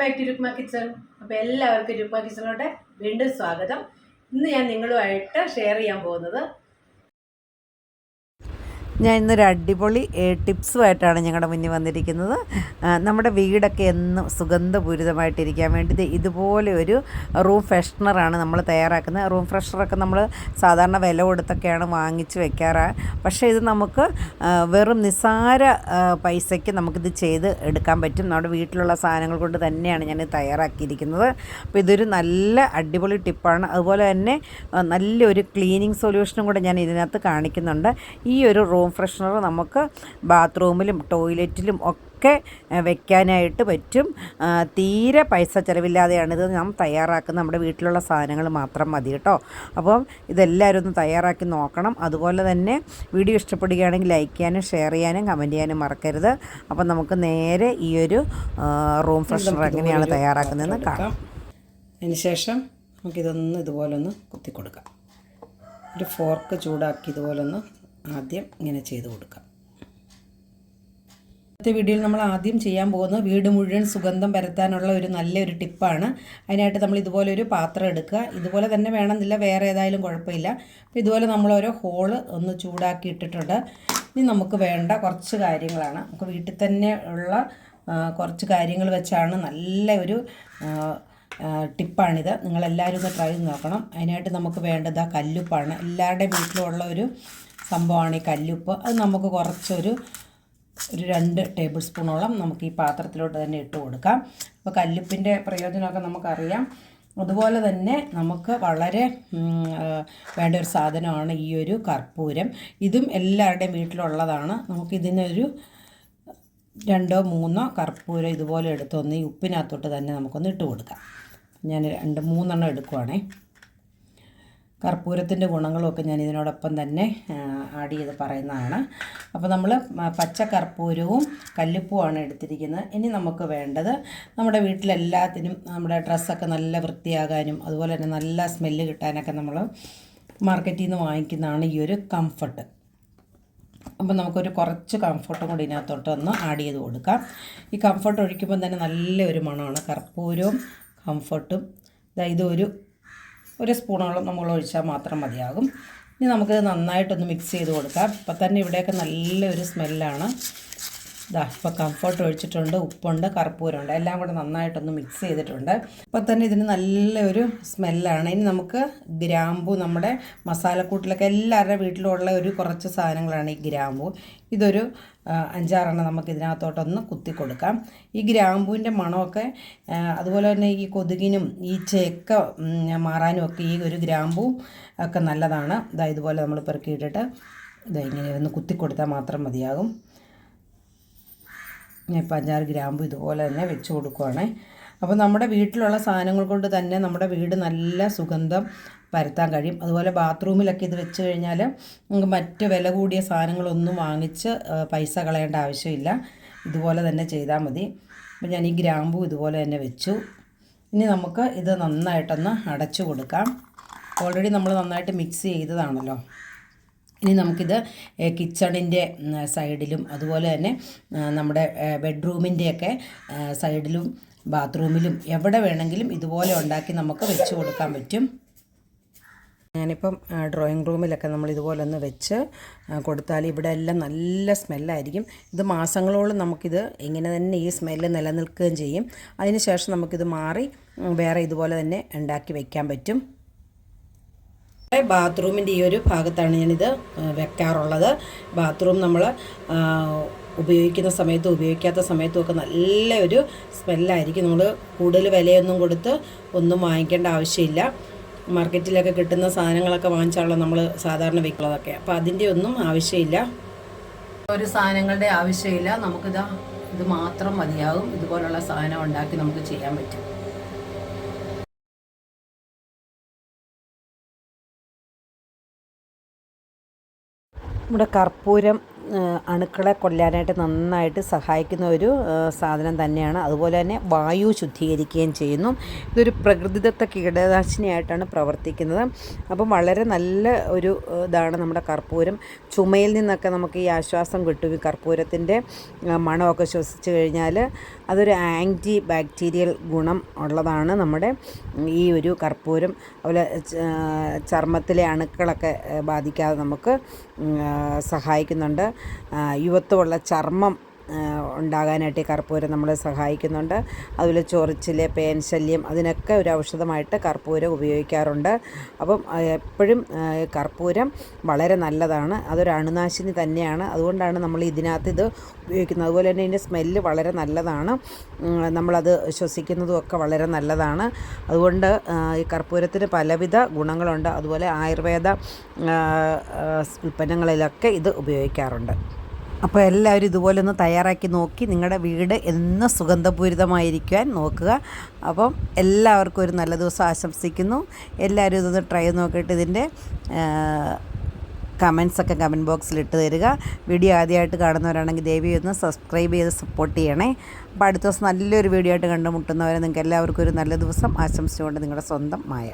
Back to Rukma kitchen അപ്പോൾ എല്ലാവർക്കും രുക്മ കിച്ചണിലോട്ട് വീണ്ടും സ്വാഗതം. ഇന്ന് ഞാൻ നിങ്ങളുമായിട്ട് ഷെയർ ചെയ്യാൻ പോകുന്നത് ഞാൻ ഇന്നൊരു അടിപൊളി ടിപ്സുമായിട്ടാണ് ഞങ്ങളുടെ മുന്നിൽ വന്നിരിക്കുന്നത്. നമ്മുടെ വീടൊക്കെ എന്നും സുഗന്ധപൂരിതമായിട്ടിരിക്കാൻ വേണ്ടി ഇതുപോലെ ഒരു റൂം ഫ്രഷ്നറാണ് നമ്മൾ തയ്യാറാക്കുന്നത്. റൂം ഫ്രഷ്നറൊക്കെ നമ്മൾ സാധാരണ വില കൊടുത്തൊക്കെയാണ് വാങ്ങിച്ച് വെക്കാറ്. പക്ഷേ ഇത് നമുക്ക് വെറും നിസ്സാര പൈസയ്ക്ക് നമുക്കിത് ചെയ്ത് എടുക്കാൻ പറ്റും. നമ്മുടെ വീട്ടിലുള്ള സാധനങ്ങൾ കൊണ്ട് തന്നെയാണ് ഞാൻ തയ്യാറാക്കിയിരിക്കുന്നത്. അപ്പോൾ ഇതൊരു നല്ല അടിപൊളി ടിപ്പാണ്. അതുപോലെ തന്നെ നല്ലൊരു ക്ലീനിങ് സൊല്യൂഷനും കൂടെ ഞാൻ ഇതിനകത്ത് കാണിക്കുന്നുണ്ട്. ഈ ഒരു റൂം ഫ്രഷ്നർ നമുക്ക് ബാത്റൂമിലും ടോയ്ലറ്റിലും ഒക്കെ ഒക്കെ വെക്കാനായിട്ട് പറ്റും. തീരെ പൈസ ചിലവില്ലാതെയാണ് ഇത് നാം തയ്യാറാക്കുന്ന നമ്മുടെ വീട്ടിലുള്ള സാധനങ്ങൾ മാത്രം മതി കേട്ടോ. അപ്പം ഇതെല്ലാവരും ഒന്ന് തയ്യാറാക്കി നോക്കണം. അതുപോലെ തന്നെ വീഡിയോ ഇഷ്ടപ്പെടുകയാണെങ്കിൽ ലൈക്ക് ചെയ്യാനും ഷെയർ ചെയ്യാനും കമന്റ് ചെയ്യാനും മറക്കരുത്. അപ്പം നമുക്ക് നേരെ ഈ ഒരു റൂം ഫ്രഷ്നർ എങ്ങനെയാണ് തയ്യാറാക്കുന്നതെന്ന് കാണാം. അതിന് ശേഷം നമുക്കിതൊന്ന് ഇതുപോലൊന്ന് കുത്തി കൊടുക്കാം ഒരു ഫോർക്ക് ചൂടാക്കി ഇതുപോലെ ഒന്ന് ആദ്യം ഇങ്ങനെ ചെയ്ത് കൊടുക്കാം. ഇന്നത്തെ വീഡിയോയിൽ നമ്മൾ ആദ്യം ചെയ്യാൻ പോകുന്നത് വീട് മുഴുവൻ സുഗന്ധം പരത്താനുള്ള ഒരു നല്ലൊരു ടിപ്പാണ്. അതിനായിട്ട് നമ്മൾ ഇതുപോലെ ഒരു പാത്രം എടുക്കുക. ഇതുപോലെ തന്നെ വേണമെന്നില്ല വേറെ ഏതായാലും കുഴപ്പമില്ല. അപ്പോൾ ഇതുപോലെ നമ്മൾ ഓരോ ഹോൾ ഒന്ന് ചൂടാക്കി ഇട്ടിട്ടുണ്ട്. ഇനി നമുക്ക് വേണ്ട കുറച്ച് കാര്യങ്ങളാണ്. നമുക്ക് വീട്ടിൽ തന്നെ ഉള്ള കുറച്ച് കാര്യങ്ങൾ വെച്ചാണ് നല്ല ഒരു ടിപ്പാണിത്. നിങ്ങളെല്ലാവരും ഒന്ന് ട്രൈ നോക്കണം. അതിനായിട്ട് നമുക്ക് വേണ്ടത് ആ കല്ലുപ്പാണ്. എല്ലാവരുടെയും വീട്ടിലുള്ള ഒരു സംഭവമാണ് ഈ കല്ലുപ്പ്. അത് നമുക്ക് കുറച്ചൊരു ഒരു രണ്ട് ടേബിൾ സ്പൂണോളം നമുക്ക് ഈ പാത്രത്തിലോട്ട് തന്നെ ഇട്ട് കൊടുക്കാം. അപ്പോൾ കല്ലുപ്പിന്റെ പ്രയോജനമൊക്കെ നമുക്കറിയാം. അതുപോലെ തന്നെ നമുക്ക് വളരെ വേണ്ട ഒരു സാധനമാണ് ഈ ഒരു കർപ്പൂരം. ഇതും എല്ലാവരുടെയും വീട്ടിലുള്ളതാണ്. നമുക്കിതിനൊരു രണ്ടോ മൂന്നോ കർപ്പൂരം ഇതുപോലെ എടുത്തൊന്ന് ഈ ഉപ്പിനകത്തോട്ട് തന്നെ നമുക്കൊന്ന് ഇട്ട് കൊടുക്കാം. ഞാൻ രണ്ട് മൂന്നെണ്ണം എടുക്കുവാണേ. കർപ്പൂരത്തിന്റെ ഗുണങ്ങളുമൊക്കെ ഞാൻ ഇതിനോടൊപ്പം തന്നെ ആഡ് ചെയ്ത് പറയുന്നതാണ്. അപ്പോൾ നമ്മൾ പച്ച കർപ്പൂരവും കല്ലുപ്പുമാണ് എടുത്തിരിക്കുന്നത്. ഇനി നമുക്ക് വേണ്ടത് നമ്മുടെ വീട്ടിലെല്ലാത്തിനും നമ്മുടെ ഡ്രസ്സൊക്കെ നല്ല വൃത്തിയാകാനും അതുപോലെ തന്നെ നല്ല സ്മെല്ല് കിട്ടാനൊക്കെ നമ്മൾ മാർക്കറ്റിൽ നിന്ന് വാങ്ങിക്കുന്നതാണ് ഈ ഒരു കംഫർട്ട്. അപ്പോൾ നമുക്കൊരു കുറച്ച് കംഫർട്ടും കൂടി ഇതിനകത്തോട്ട് ഒന്ന് ആഡ് ചെയ്ത് കൊടുക്കാം. ഈ കംഫർട്ട് ഒഴിക്കുമ്പോൾ തന്നെ നല്ലൊരു മണമാണ്. കർപ്പൂരവും കംഫർട്ടും. ഇതൊരു ഒരു സ്പൂണോളം നമ്മൾ ഒഴിച്ചാൽ മാത്രം മതിയാകും. ഇനി നമുക്ക് നന്നായിട്ടൊന്ന് മിക്സ് ചെയ്ത് കൊടുക്കാം. ഇപ്പം തന്നെ ഇവിടെയൊക്കെ നല്ലൊരു സ്മെല്ലാണ് ഇതാ ഇപ്പോൾ കംഫർട്ട് ഒഴിച്ചിട്ടുണ്ട്. ഉപ്പുണ്ട് കർപ്പൂരമുണ്ട്. എല്ലാം കൂടെ നന്നായിട്ടൊന്ന് മിക്സ് ചെയ്തിട്ടുണ്ട്. ഇപ്പോൾ തന്നെ ഇതിന് നല്ലൊരു സ്മെല്ലാണ് ഇനി നമുക്ക് ഗ്രാമ്പു നമ്മുടെ മസാലക്കൂട്ടിലൊക്കെ എല്ലാവരുടെ വീട്ടിലുള്ള ഒരു കുറച്ച് സാധനങ്ങളാണ് ഈ ഗ്രാമ്പു. ഇതൊരു അഞ്ചാറെണ്ണം നമുക്ക് ഇതിനകത്തോട്ടൊന്ന് കുത്തി കൊടുക്കാം. ഈ ഗ്രാമ്പൂവിന്റെ മണമൊക്കെ അതുപോലെ തന്നെ ഈ കൊതുകിനും ഈ ചേക്ക മാറാനും ഒക്കെ ഈ ഒരു ഗ്രാമ്പൂ ഒക്കെ നല്ലതാണ്. ഇതാ ഇതുപോലെ നമ്മൾ പെറുക്കിയിട്ടിട്ട് ഇതാ ഇങ്ങനെ ഒന്ന് കുത്തി കൊടുത്താൽ മാത്രം മതിയാകും. ഞാൻ ഇപ്പം അഞ്ചാറ് ഗ്രാമ്പു ഇതുപോലെ തന്നെ വെച്ച് കൊടുക്കുവാണേ. അപ്പോൾ നമ്മുടെ വീട്ടിലുള്ള സാധനങ്ങൾ കൊണ്ട് തന്നെ നമ്മുടെ വീട് നല്ല സുഗന്ധം പരത്താൻ കഴിയും. അതുപോലെ ബാത്റൂമിലൊക്കെ ഇത് വെച്ച് കഴിഞ്ഞാൽ നമുക്ക് മറ്റ് വില കൂടിയ സാധനങ്ങളൊന്നും വാങ്ങിച്ച് പൈസ കളയേണ്ട ആവശ്യമില്ല. ഇതുപോലെ തന്നെ ചെയ്താൽ മതി. അപ്പോൾ ഞാൻ ഈ ഗ്രാമ്പു ഇതുപോലെ തന്നെ വെച്ചു. ഇനി നമുക്ക് ഇത് നന്നായിട്ടൊന്ന് അടച്ചു കൊടുക്കാം. ഓൾറെഡി നമ്മൾ നന്നായിട്ട് മിക്സ് ചെയ്തതാണല്ലോ. ഇനി നമുക്കിത് കിച്ചണിന്റെ സൈഡിലും അതുപോലെ തന്നെ നമ്മുടെ ബെഡ്റൂമിന്റെയൊക്കെ സൈഡിലും ബാത്റൂമിലും എവിടെ വേണമെങ്കിലും ഇതുപോലെ ഉണ്ടാക്കി നമുക്ക് വെച്ച് കൊടുക്കാൻ പറ്റും. ഞാനിപ്പം ഡ്രോയിങ് റൂമിലൊക്കെ നമ്മൾ ഇതുപോലെ ഒന്ന് വെച്ച് കൊടുത്താൽ ഇവിടെ എല്ലാം നല്ല സ്മെല്ലായിരിക്കും. ഇത് മാസങ്ങളോളം നമുക്കിത് ഇങ്ങനെ തന്നെ ഈ സ്മെല്ല് നിലനിൽക്കുകയും ചെയ്യും. അതിനുശേഷം നമുക്കിത് മാറി വേറെ ഇതുപോലെ തന്നെ ഉണ്ടാക്കി വയ്ക്കാൻ പറ്റും. ബാത്റൂമിന്റെ ഈ ഒരു ഭാഗത്താണ് ഞാനിത് വെക്കാറുള്ളത്. ബാത്റൂം നമ്മൾ ഉപയോഗിക്കുന്ന സമയത്തും ഉപയോഗിക്കാത്ത സമയത്തും ഒക്കെ നല്ല ഒരു സ്മെല്ലായിരിക്കും. നമ്മൾ കൂടുതൽ വിലയൊന്നും കൊടുത്ത് ഒന്നും വാങ്ങിക്കേണ്ട ആവശ്യമില്ല. മാർക്കറ്റിലൊക്കെ കിട്ടുന്ന സാധനങ്ങളൊക്കെ വാങ്ങിച്ചാണല്ലോ നമ്മൾ സാധാരണ വെക്കുന്നതൊക്കെ. അപ്പോൾ അതിന്റെ ഒന്നും ആവശ്യമില്ല. ഒരു സാധനങ്ങളുടെ ആവശ്യമില്ല. നമുക്കിതാ ഇത് മാത്രം മതിയാകും ഇതുപോലുള്ള സാധനം ഉണ്ടാക്കി നമുക്ക് ചെയ്യാൻ പറ്റും. നമ്മുടെ കർപ്പൂരം അണുക്കളെ കൊല്ലാനായിട്ട് നന്നായിട്ട് സഹായിക്കുന്ന ഒരു സാധനം തന്നെയാണ്. അതുപോലെ തന്നെ വായു ശുദ്ധീകരിക്കുകയും ചെയ്യുന്നു. ഇതൊരു പ്രകൃതിദത്ത കീടനാശിനിയായിട്ടാണ് പ്രവർത്തിക്കുന്നത്. അപ്പം വളരെ നല്ല ഒരു ഇതാണ് നമ്മുടെ കർപ്പൂരം. ചുമയിൽ നിന്നൊക്കെ നമുക്ക് ഈ ആശ്വാസം കിട്ടും. ഈ കർപ്പൂരത്തിന്റെ മണമൊക്കെ ശ്വസിച്ച് കഴിഞ്ഞാൽ അതൊരു ആന്റി ബാക്ടീരിയൽ ഗുണം ഉള്ളതാണ് നമ്മുടെ ഈ ഒരു കർപ്പൂരം. അതുപോലെ ചർമ്മത്തിലെ അണുക്കളൊക്കെ ബാധിക്കാതെ നമുക്ക് സഹായിക്കുന്നുണ്ട്. യുവത്വമുള്ള ചർമ്മം ഉണ്ടാകാനായിട്ട് ഈ കർപ്പൂരം നമ്മളെ സഹായിക്കുന്നുണ്ട്. അതുപോലെ ചൊറിച്ചിൽ പേൻ ശല്യം അതിനൊക്കെ ഒരു ഔഷധമായിട്ട് കർപ്പൂരം ഉപയോഗിക്കാറുണ്ട്. അപ്പം എപ്പോഴും കർപ്പൂരം വളരെ നല്ലതാണ്. അതൊരു അണുനാശിനി തന്നെയാണ്. അതുകൊണ്ടാണ് നമ്മൾ ഇതിനകത്ത് ഇത് ഉപയോഗിക്കുന്നത്. അതുപോലെ തന്നെ ഇതിന്റെ സ്മെല്ല് വളരെ നല്ലതാണ്. നമ്മളത് ശ്വസിക്കുന്നതും ഒക്കെ വളരെ നല്ലതാണ്. അതുകൊണ്ട് ഈ കർപ്പൂരത്തിന് പലവിധ ഗുണങ്ങളുണ്ട്. അതുപോലെ ആയുർവേദ ഉൽപ്പന്നങ്ങളിലൊക്കെ ഇത് ഉപയോഗിക്കാറുണ്ട്. അപ്പോൾ എല്ലാവരും ഇതുപോലെ ഒന്ന് തയ്യാറാക്കി നോക്കി നിങ്ങളുടെ വീട് എന്ന് സുഗന്ധപൂരിതമായിരിക്കാൻ നോക്കുക. അപ്പം എല്ലാവർക്കും ഒരു നല്ല ദിവസം ആശംസിക്കുന്നു. എല്ലാവരും ഇതൊന്ന് ട്രൈ നോക്കിയിട്ട് ഇതിന്റെ കമൻസൊക്കെ കമന്റ് ബോക്സിൽ ഇട്ട് തരിക. വീഡിയോ ആദ്യമായിട്ട് കാണുന്നവരാണെങ്കിൽ ദേവി ഒന്ന് സബ്സ്ക്രൈബ് ചെയ്ത് സപ്പോർട്ട് ചെയ്യണേ. അപ്പോൾ അടുത്ത ദിവസം നല്ലൊരു വീഡിയോ ആയിട്ട് കണ്ടുമുട്ടുന്നവരെ നിങ്ങൾക്ക് എല്ലാവർക്കും ഒരു നല്ല ദിവസം. ആശംസിച്ചുകൊണ്ട് നിങ്ങളുടെ സ്വന്തം മായ.